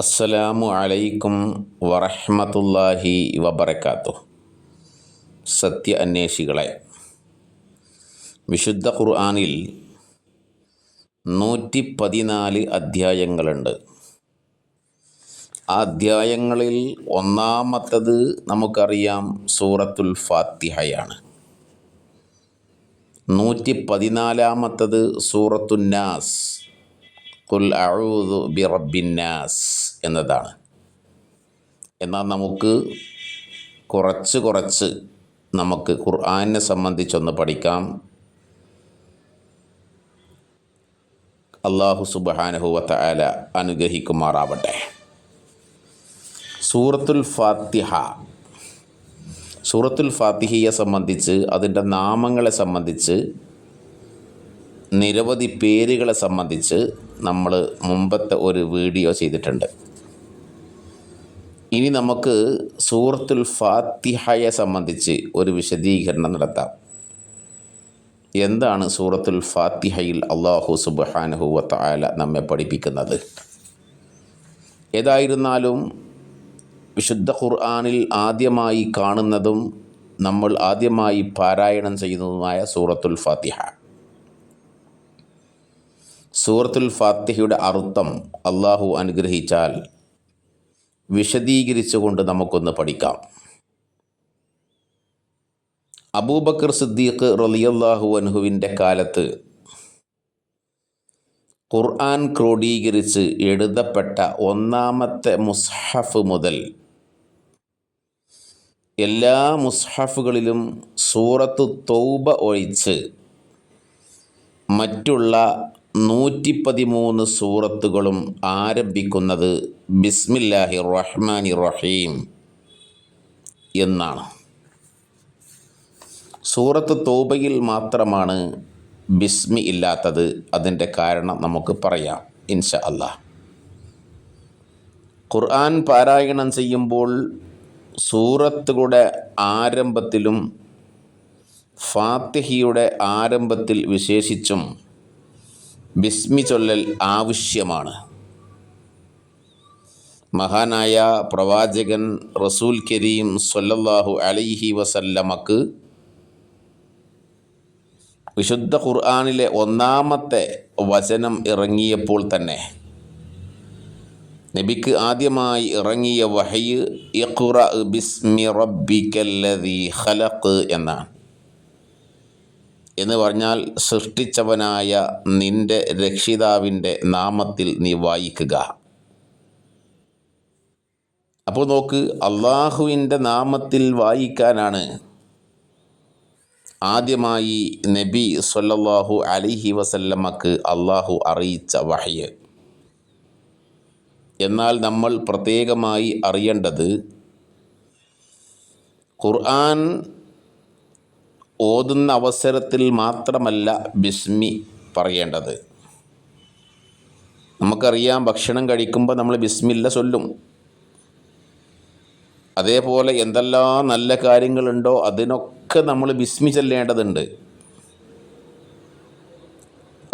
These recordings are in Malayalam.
അസ്സലാമു അലൈക്കും വറഹ്മത്തുള്ളാഹി വബറക്കാത്തു സത്യ അന്വേഷികളെ വിശുദ്ധ ഖുർആാനിൽ നൂറ്റി പതിനാല് അധ്യായങ്ങളുണ്ട്. ആ അധ്യായങ്ങളിൽ ഒന്നാമത്തത് നമുക്കറിയാം സൂറത്തുൽ ഫാത്തിഹയാണ്. നൂറ്റി പതിനാലാമത്തത് സൂറത്തുന്നാസ്. കുൽ അഊദു ബി റബ്ബിന്നാസ് എന്നതാണ്. എന്നാൽ നമുക്ക് കുറച്ച് കുറച്ച് നമുക്ക് ഖുർആനെ സംബന്ധിച്ചൊന്ന് പഠിക്കാം. അള്ളാഹു സുബാനഹുവത്ത ആല അനുഗ്രഹിക്കുമാറാവട്ടെ. സൂറത്തുൽ ഫാത്തിഹ സൂറത്തുൽ ഫാത്തിഹയെ സംബന്ധിച്ച് അതിന്റെ നാമങ്ങളെ സംബന്ധിച്ച് നിരവധി പേരുകളെ സംബന്ധിച്ച് നമ്മൾ മുമ്പത്തെ ഒരു വീഡിയോ ചെയ്തിട്ടുണ്ട്. ഇനി നമുക്ക് സൂറത്തുൽ ഫാത്തിഹയെ സംബന്ധിച്ച് ഒരു വിശദീകരണം നടത്താം. എന്താണ് സൂറത്തുൽ ഫാത്തിഹയിൽ അള്ളാഹു സുബാനഹു ആല നമ്മെ പഠിപ്പിക്കുന്നത്? ഏതായിരുന്നാലും വിശുദ്ധ ഖുർആാനിൽ ആദ്യമായി കാണുന്നതും നമ്മൾ ആദ്യമായി പാരായണം ചെയ്യുന്നതുമായ സൂറത്തുൽ ഫാത്തിഹ. സൂറത്തുൽ ഫാത്തിഹയുടെ അർത്ഥം അള്ളാഹു അനുഗ്രഹിച്ചാൽ വിശദീകരിച്ചുകൊണ്ട് നമുക്കൊന്ന് പഠിക്കാം. അബൂബക്കർ സിദ്ദീഖ് റലിയല്ലാഹു അൻഹുവിന്റെ കാലത്ത് ഖുർആൻ ക്രോഡീകരിച്ച് എഴുതപ്പെട്ട ഒന്നാമത്തെ മുസ്ഹഫ് മുതൽ എല്ലാ മുസ്ഹഫുകളിലും സൂറത്ത് തൗബ ഒഴിച്ച് മറ്റുള്ള നൂറ്റി പതിമൂന്ന് സൂറത്തുകളും ആരംഭിക്കുന്നത് ബിസ്മില്ലാഹി റഹ്മാനി റഹീം എന്നാണ്. സൂറത്ത് തോബയിൽ മാത്രമാണ് ബിസ്മി ഇല്ലാത്തത് അതിന്റെ കാരണം നമുക്ക് പറയാം ഇൻഷ അല്ലാ ഖുർആൻ പാരായണം ചെയ്യുമ്പോൾ സൂറത്തുകളുടെ ആരംഭത്തിലും ഫാത്തിഹിയുടെ ആരംഭത്തിൽ വിശേഷിച്ചും ബിസ്മി ചൊല്ലൽ ആവശ്യമാണ്. മഹാനായ പ്രവാചകൻ റസൂൽ കരീം സൊല്ലാഹു അലൈഹി വസല്ലമക്ക് വിശുദ്ധ ഖുർആാനിലെ ഒന്നാമത്തെ വചനം ഇറങ്ങിയപ്പോൾ തന്നെ നബിക്ക് ആദ്യമായി ഇറങ്ങിയ വഹയ് ഇഖ്റ ബിസ്മി റബ്ബിക്കല്ലദീ ഖലഖ് എന്നാണ്. എന്ന് പറഞ്ഞാൽ സൃഷ്ടിച്ചവനായ നിന്റെ രക്ഷിതാവിന്റെ നാമത്തിൽ നീ വായിക്കുക. അപ്പോൾ നോക്ക് അള്ളാഹുവിന്റെ നാമത്തിൽ വായിക്കാനാണ് ആദ്യമായി നബി സൊല്ലാഹു അലിഹി വസല്ലമ്മക്ക് അള്ളാഹു അറിയിച്ച വഹയ്. എന്നാൽ നമ്മൾ പ്രത്യേകമായി അറിയേണ്ടത് ഖുർആൻ ഓതുന്ന അവസരത്തിൽ മാത്രമല്ല ബിസ്മി പറയേണ്ടത്. നമുക്കറിയാം ഭക്ഷണം കഴിക്കുമ്പോൾ നമ്മൾ ബിസ്മില്ല ചൊല്ലും. അതേപോലെ എന്തെല്ലാം നല്ല കാര്യങ്ങളുണ്ടോ അതിനൊക്കെ നമ്മൾ ബിസ്മി ചെല്ലേണ്ടതുണ്ട്.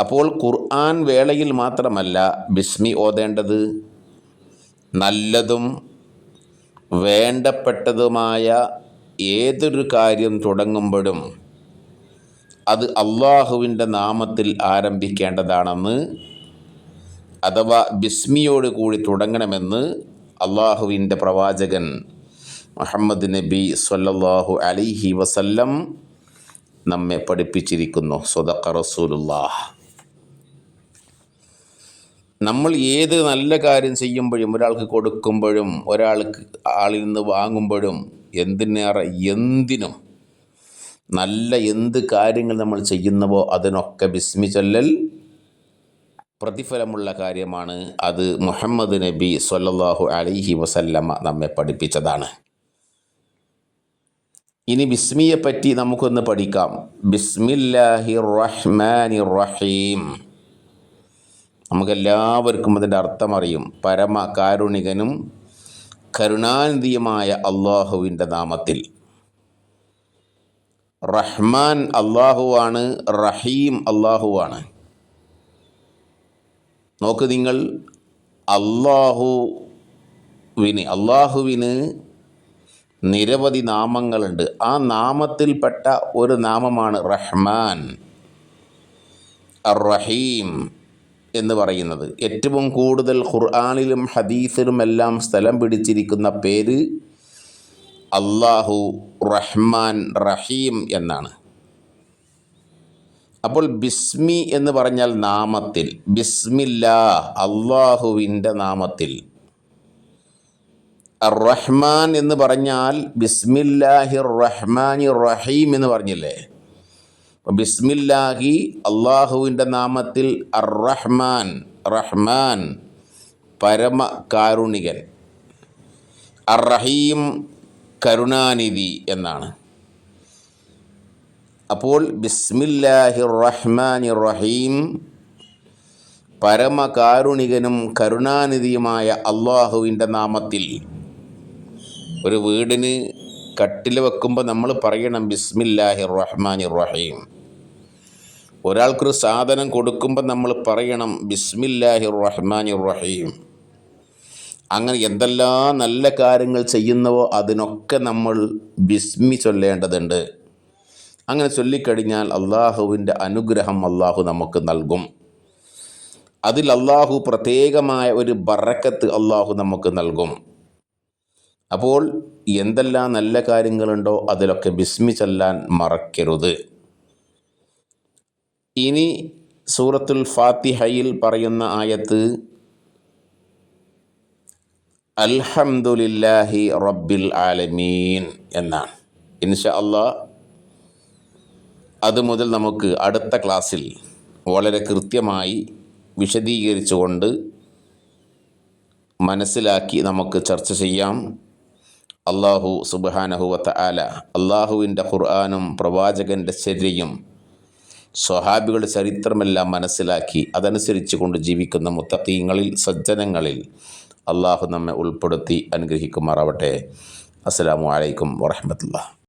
അപ്പോൾ ഖുർആൻ വേളയിൽ മാത്രമല്ല ബിസ്മി ഓതേണ്ടത്. നല്ലതും വേണ്ടപ്പെട്ടതുമായ ഏതൊരു കാര്യം തുടങ്ങുമ്പോഴും അത് അള്ളാഹുവിന്റെ നാമത്തിൽ ആരംഭിക്കേണ്ടതാണെന്ന് അഥവാ ബിസ്മിയോട് കൂടി തുടങ്ങണമെന്ന് അള്ളാഹുവിന്റെ പ്രവാചകൻ മുഹമ്മദ് നബി സല്ലാഹു അലിഹി വസല്ലം നമ്മെ പഠിപ്പിച്ചിരിക്കുന്നു. സ്വതക്ക റസൂലുല്ലാഹ് നമ്മൾ ഏത് നല്ല കാര്യം ചെയ്യുമ്പോഴും ഒരാൾക്ക് കൊടുക്കുമ്പോഴും ഒരാൾക്ക് ആളിൽ നിന്ന് വാങ്ങുമ്പോഴും എന്തിനേറെ എന്തിനും നല്ല എന്ത് കാര്യങ്ങൾ നമ്മൾ ചെയ്യുന്നവോ അതിനൊക്കെ ബിസ്മി ചൊല്ലൽ പ്രതിഫലമുള്ള കാര്യമാണ്. അത് മുഹമ്മദ് നബി സൊല്ലാഹു അലൈഹി വസല്ലമ നമ്മെ പഠിപ്പിച്ചതാണ്. ഇനി ബിസ്മിയെ പറ്റി നമുക്കൊന്ന് പഠിക്കാം. ബിസ്മില്ലാഹി റഹ്മാനി റഹീം നമുക്കെല്ലാവർക്കും അതിന്റെ അർത്ഥം അറിയും. പരമ കാരുണികനും കരുണാനിധിയുമായ അള്ളാഹുവിന്റെ നാമത്തിൽ. റഹ്മാൻ അള്ളാഹുവാണ് റഹീം അള്ളാഹുവാണ്. നോക്ക് നിങ്ങൾ അള്ളാഹുവിന് അള്ളാഹുവിന് നിരവധി നാമങ്ങളുണ്ട്. ആ നാമത്തിൽപ്പെട്ട ഒരു നാമമാണ് റഹ്മാൻ റഹീം എന്ന് പറയുന്നത്. ഏറ്റവും കൂടുതൽ ഖുർആാനിലും ഹദീസിലും എല്ലാം സ്ഥലം പിടിച്ചിരിക്കുന്ന പേര് അള്ളാഹു റഹ്മാൻ റഹീം എന്നാണ്. അപ്പോൾ ബിസ്മി എന്ന് പറഞ്ഞാൽ നാമത്തിൽ ബിസ്മില്ലാ അള്ളാഹുവിന്റെ നാമത്തിൽ. റഹ്മാൻ എന്ന് പറഞ്ഞാൽ ബിസ്മില്ലാഹി റഹ്മാനി റഹീം എന്ന് പറഞ്ഞില്ലേ? ബിസ്മില്ലാഹി അള്ളാഹുവിന്റെ നാമത്തിൽ അറഹ്മാൻ റഹ്മാൻ പരമ കാരുണികൻ അറഹീം കരുണാനിധി എന്നാണ്. അപ്പോൾ ബിസ്മില്ലാഹി റഹ്മാൻ റഹീം പരമകാരുണികനും കരുണാനിധിയുമായ അള്ളാഹുവിന്റെ നാമത്തിൽ ഒരു വീടിന് കട്ടിൽ വെക്കുമ്പോൾ നമ്മൾ പറയണം ബിസ്മില്ലാഹി റഹ്മാൻ റഹീം ഒരാൾക്കൊരു സാധനം കൊടുക്കുമ്പോൾ നമ്മൾ പറയണം ബിസ്മില്ലാഹി റഹ്മാൻ റഹീം അങ്ങനെ എന്തെല്ലാം നല്ല കാര്യങ്ങൾ ചെയ്യുന്നവോ അതിനൊക്കെ നമ്മൾ ബിസ്മി ചൊല്ലേണ്ടതുണ്ട്. അങ്ങനെ ചൊല്ലിക്കഴിഞ്ഞാൽ അള്ളാഹുവിന്റെ അനുഗ്രഹം അള്ളാഹു നമുക്ക് നൽകും. അതിൽ അള്ളാഹു പ്രത്യേകമായ ഒരു ബറക്കത്ത് അള്ളാഹു നമുക്ക് നൽകും. അപ്പോൾ എന്തെല്ലാം നല്ല കാര്യങ്ങളുണ്ടോ അതിലൊക്കെ ബിസ്മി ചൊല്ലാൻ മറക്കരുത്. ഇനി സൂറത്തുൽ ഫാത്തിഹയിൽ പറയുന്ന ആയത്ത് അൽഹംദുലില്ലാഹി റബ്ബിൽ ആലമീൻ എന്നാണ്. ഇൻഷാ അള്ളാ അതുമുതൽ നമുക്ക് അടുത്ത ക്ലാസ്സിൽ വളരെ കൃത്യമായി വിശദീകരിച്ചുകൊണ്ട് മനസ്സിലാക്കി നമുക്ക് ചർച്ച ചെയ്യാം. അള്ളാഹു സുബാനഹുവത്ത ആല അള്ളാഹുവിന്റെ ഖുർആാനും പ്രവാചകന്റെ ചര്യയും സ്വഹാബികളുടെ ചരിത്രമെല്ലാം മനസ്സിലാക്കി അതനുസരിച്ച് കൊണ്ട് ജീവിക്കുന്ന മുത്തീങ്ങളിൽ സജ്ജനങ്ങളിൽ അള്ളാഹു നമ്മെ ഉൾപ്പെടുത്തി അനുഗ്രഹിക്കുമാറാവട്ടെ. അസ്സാം വലൈക്കും വാഹമത്തുള്ള